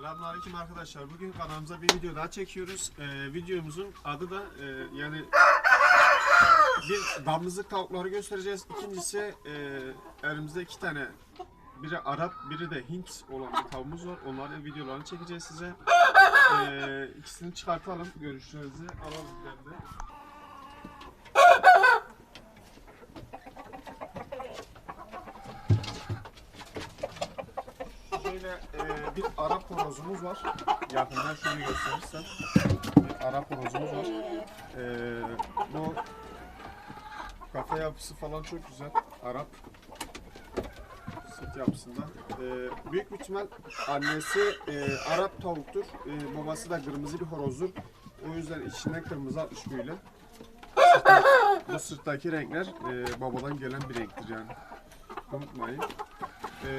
Selamünaleyküm arkadaşlar. Bugün kanalımıza bir video daha çekiyoruz. Ee, videomuzun adı da e, yani bir damızlık tavukları göstereceğiz. İkincisi e, elimizde iki tane biri Arap, biri de Hint olan bir tavuğumuz var. Onların videolarını çekeceğiz size. Ee, ikisini çıkartalım. Görüşlerinizi alalım ben de. Şöyle e, bir Arap horozumuz var. Yakından şöyle gösterirsem. Bir Arap horozumuz var. E, bu kafa yapısı falan çok güzel. Arap. Sırt yapısında. E, büyük bir ihtimal annesi e, Arap tavuktur. E, babası da kırmızı bir horozdur. O yüzden içinden kırmızı atmış böyle. Sırtta- bu sırttaki renkler e, babadan gelen bir renktir yani. Unutmayın. E,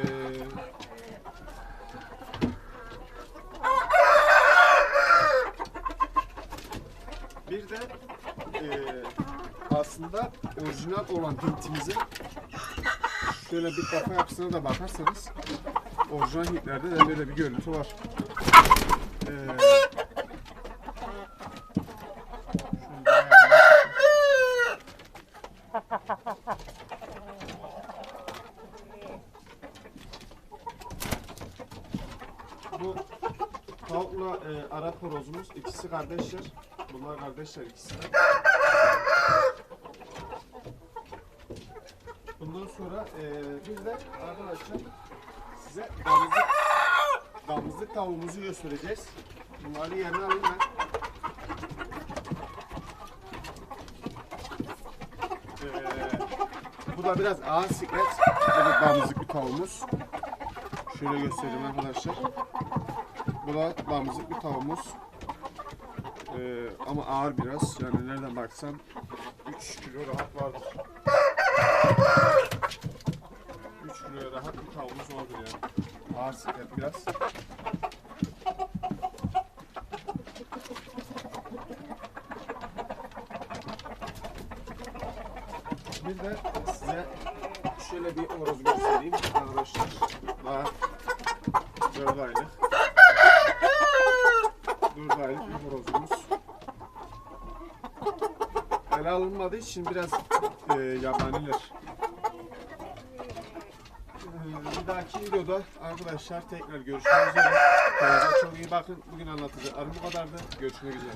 Bir de eee, aslında orijinal olan Hint'imizin şöyle bir kafa yapısına da bakarsanız orijinal Hintlerde de böyle bir görüntü var. Çekeyim. Bu tavukla e, Arap horozumuz ikisi kardeşler. Bunlar kardeşler ikisi. Bundan sonra e, biz de arkadaşlar size damızlık, damızlık tavuğumuzu göstereceğiz. Bunları yerine alayım ben. Bu da biraz ağır siklet. Evet damızlık bir tavuğumuz. Şöyle göstereyim arkadaşlar. Bu da damızlık bir tavuğumuz. Ee, ama ağır biraz. Yani nereden baksan 3 kilo rahat vardır. 3 kilo rahat bir tavuğumuz vardır yani. Ağır siklet biraz. Bir de size şöyle bir horoz göstereyim arkadaşlar. Daha 4 aylık. 4 aylık bir horozumuz. Ele alınmadığı için biraz e, yabaniler. E, bir dahaki videoda arkadaşlar tekrar görüşmek üzere. Çok iyi bakın. Bugün anlatacaklarım bu kadardı. Görüşmek üzere.